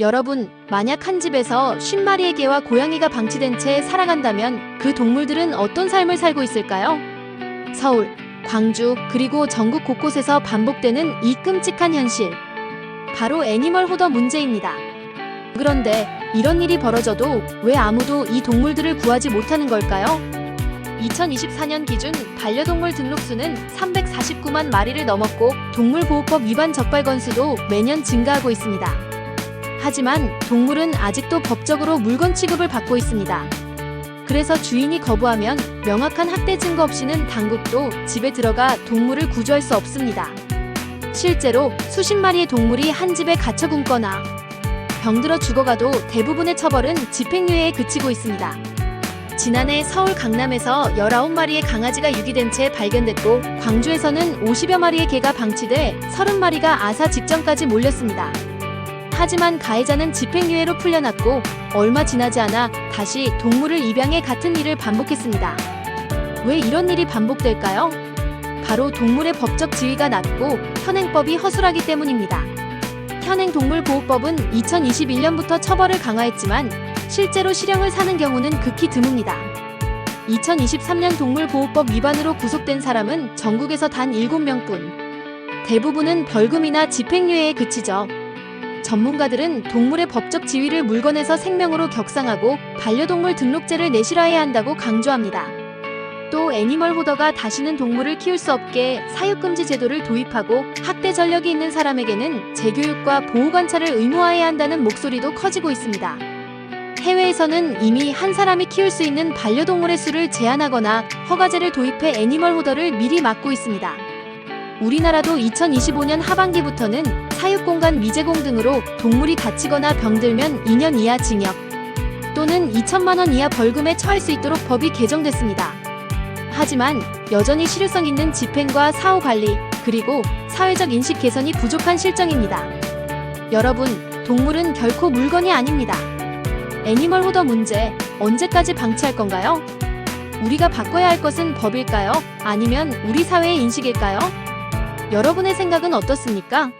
여러분, 만약 한 집에서 50마리의 개와 고양이가 방치된 채 살아간다면 그 동물들은 어떤 삶을 살고 있을까요? 서울, 광주, 그리고 전국 곳곳에서 반복되는 이 끔찍한 현실. 바로 애니멀 호더 문제입니다. 그런데 이런 일이 벌어져도 왜 아무도 이 동물들을 구하지 못하는 걸까요? 2024년 기준 반려동물 등록수는 349만 마리를 넘었고 동물보호법 위반 적발 건수도 매년 증가하고 있습니다. 하지만 동물은 아직도 법적으로 물건 취급을 받고 있습니다. 그래서 주인이 거부하면 명확한 학대 증거 없이는 당국도 집에 들어가 동물을 구조할 수 없습니다. 실제로 수십 마리의 동물이 한 집에 갇혀 굶거나 병들어 죽어가도 대부분의 처벌은 집행유예에 그치고 있습니다. 지난해 서울 강남에서 19마리의 강아지가 유기된 채 발견됐고 광주에서는 50여 마리의 개가 방치돼 30마리가 아사 직전까지 몰렸습니다. 하지만 가해자는 집행유예로 풀려났고 얼마 지나지 않아 다시 동물을 입양해 같은 일을 반복했습니다. 왜 이런 일이 반복될까요? 바로 동물의 법적 지위가 낮고 현행법이 허술하기 때문입니다. 현행 동물보호법은 2021년부터 처벌을 강화했지만 실제로 실형을 사는 경우는 극히 드뭅니다. 2023년 동물보호법 위반으로 구속된 사람은 전국에서 단 7명뿐. 대부분은 벌금이나 집행유예에 그치죠. 전문가들은 동물의 법적 지위를 물건에서 생명으로 격상하고 반려동물 등록제를 내실화해야 한다고 강조합니다. 또 애니멀 호더가 다시는 동물을 키울 수 없게 사육금지 제도를 도입하고 학대 전력이 있는 사람에게는 재교육과 보호 관찰을 의무화해야 한다는 목소리도 커지고 있습니다. 해외에서는 이미 한 사람이 키울 수 있는 반려동물의 수를 제한하거나 허가제를 도입해 애니멀 호더를 미리 막고 있습니다. 우리나라도 2025년 하반기부터는 사육공간 미제공 등으로 동물이 다치거나 병들면 2년 이하 징역 또는 2천만 원 이하 벌금에 처할 수 있도록 법이 개정됐습니다. 하지만 여전히 실효성 있는 집행과 사후 관리 그리고 사회적 인식 개선이 부족한 실정입니다. 여러분, 동물은 결코 물건이 아닙니다. 애니멀 호더 문제 언제까지 방치할 건가요? 우리가 바꿔야 할 것은 법일까요? 아니면 우리 사회의 인식일까요? 여러분의 생각은 어떻습니까?